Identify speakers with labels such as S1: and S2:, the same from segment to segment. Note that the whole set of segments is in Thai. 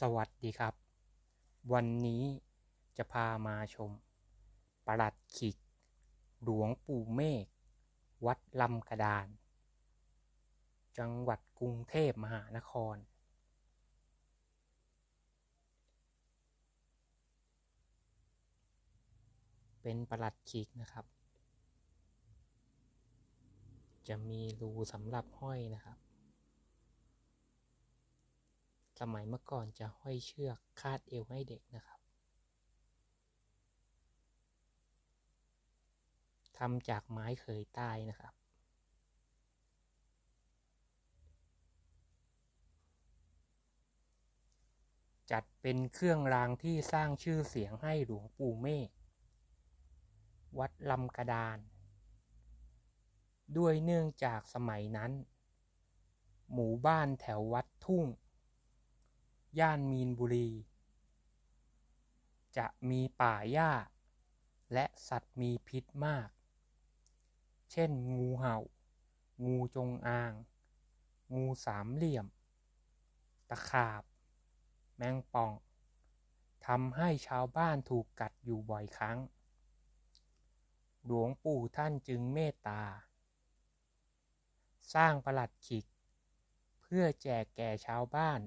S1: สวัสดีครับ วันนี้จะพามาชมประหลัดขิก หลวงปู่เมฆ วัดลำกระดาน จังหวัดกรุงเทพมหานคร เป็นประหลัดขิกนะครับ จะมีรูสำหรับห้อยนะครับ สมัยเมื่อก่อนจะห้อยเชือกคาดเอวให้เด็กนะครับทำจากไม้เขยใต้นะครับ จัดเป็นเครื่องรางที่สร้างชื่อเสียงให้หลวงปู่เมฆวัดลำกระดาน ด้วยเนื่องจากสมัยนั้น หมู่บ้านแถววัดทุ่ง ย่านมีนบุรี จะมีป่าหญ้า และสัตว์มีพิษมาก เช่น งูเห่า งูจงอาง งูสามเหลี่ยม ตะขาบ แมงป่องทำให้ชาวบ้านถูกกัดอยู่บ่อยครั้ง หลวงปู่ท่านจึงเมตตา สร้างประหลัดขิก เพื่อแจกแก่ชาวบ้าน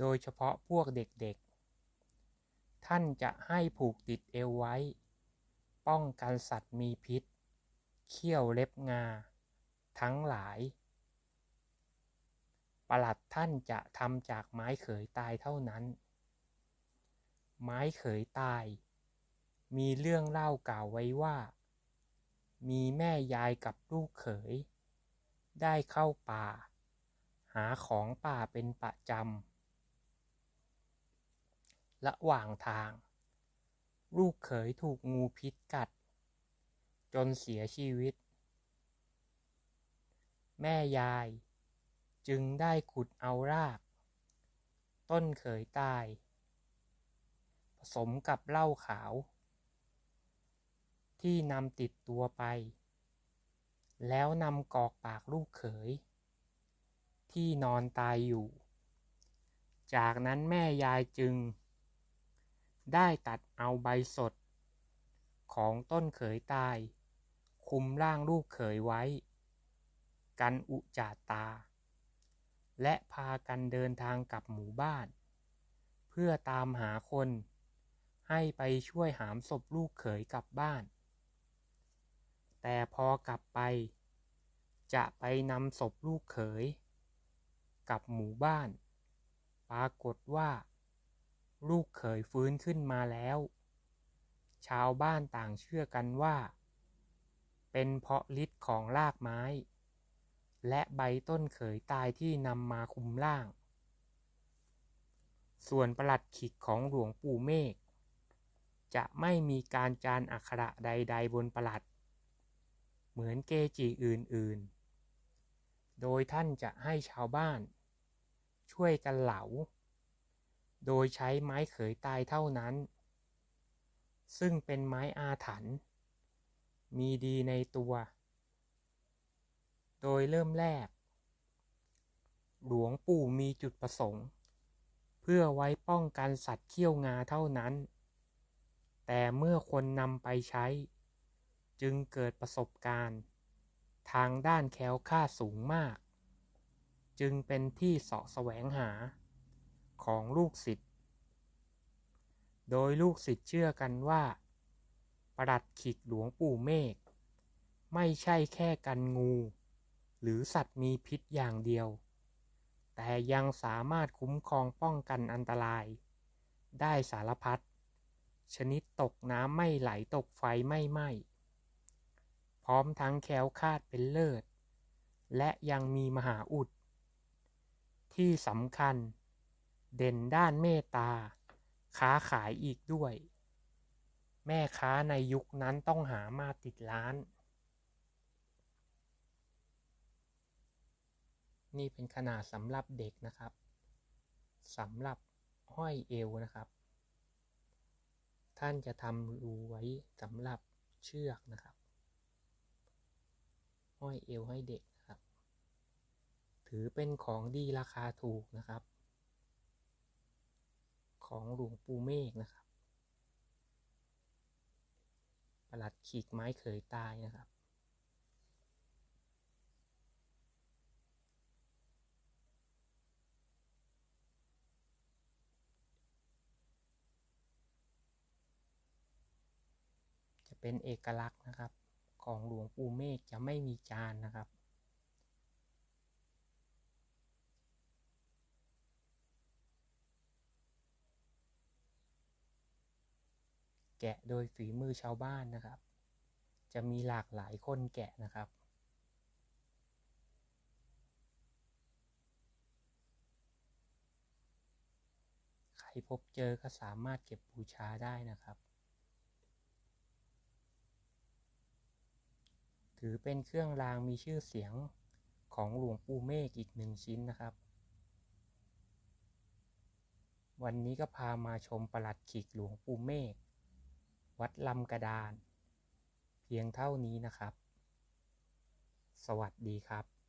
S1: โดยเฉพาะพวกเด็กๆ ท่านจะให้ผูกติดเอวไว้ ป้องกันสัตว์มีพิษ เขี้ยวเล็บงา ทั้งหลาย ประหลัดท่านจะทำจากไม้เขยตายเท่านั้น ไม้เขยตาย มีเรื่องเล่ากล่าวไว้ว่า มีแม่ยายกับลูกเขย ได้เข้าป่า หาของป่าเป็นประจำ ระหว่างทาง ลูกเขยถูกงูพิษกัด จนเสียชีวิต แม่ยายจึงได้ขุดเอาราก ต้นเขยตาย ผสมกับเหล้าขาว ที่นำติดตัวไป แล้วนำกอกปากลูกเขย ที่นอนตายอยู่ จากนั้นแม่ยายจึง ได้ตัดเอาใบสด ของต้นเขยตาย คุมร่างลูกเขยไว้ กันอุจจาตา และพากันเดินทางกลับหมู่บ้าน เพื่อตามหาคน ให้ไปช่วยหามศพลูกเขยกลับบ้าน แต่พอกลับไป จะไปนำศพลูกเขย กลับหมู่บ้าน ปรากฏว่า ลูกเขยฟื้นขึ้นมาแล้ว ชาวบ้านต่างเชื่อกันว่า เป็นเพราะฤทธิ์ของรากไม้ และใบต้นเขยตายที่นำมาคุมร่าง ส่วนประหลัดขิกของหลวงปู่เมฆจะไม่มีการจานอักขระใด ๆ บนประหลัด เหมือนเกจิอื่น ๆ โดยท่านจะให้ชาวบ้าน ช่วยกันเหลา โดยใช้ไม้เขยตายเท่านั้น ซึ่งเป็นไม้อาถรรพ์มีดีในตัว โดยเริ่มแรก หลวงปู่มีจุดประสงค์ เพื่อไว้ป้องกันสัตว์เขี้ยวงาเท่านั้น แต่เมื่อคนนำไปใช้ จึงเกิดประสบการณ์ ทางด้านแคล้วคลาสูงมาก จึงเป็นที่เสาะแสวงหา ของลูกศิษย์ โดยลูกศิษย์เชื่อกันว่าประหลัดขิกหลวงปู่เมฆไม่ใช่แค่กันงู หรือสัตว์มีพิษอย่างเดียว แต่ยังสามารถคุ้มครองป้องกันอันตราย ได้สารพัดชนิดตกน้ำไม่ไหลตกไฟไม่ไหม้ พร้อมทั้งแคล้วคาดเป็นเลิศ และยังมีมหาอุด ที่สำคัญ เด่นด้านเมตตา ค้าขายอีกด้วย แม่ค้าในยุคนั้นต้องหามาติดร้าน นี่เป็นขนาดสำหรับเด็กนะครับสำหรับห้อยเอวนะครับ ท่านจะทำรูไว้สำหรับเชือกนะครับ ห้อยเอวให้เด็กนะครับ ถือเป็นของดีราคาถูกนะครับ ของหลวงปู่เมฆนะครับ ประหลัดขีกไม้เขยตายนะครับ จะเป็นเอกลักษณ์นะครับ ของหลวงปู่เมฆจะไม่มีจานนะครับ แกะโดยฝีมือชาวบ้านนะครับ จะมีหลากหลายคนแกะนะครับ ใครพบเจอก็สามารถเก็บบูชาได้นะครับ ถือเป็นเครื่องรางมีชื่อเสียงของหลวงปู่เมฆอีกหนึ่งชิ้นนะครับวันนี้ก็พามาชมประหลัดขีกหลวงปู่เมฆ วัดลำกระดาน เพียงเท่านี้นะครับ สวัสดีครับ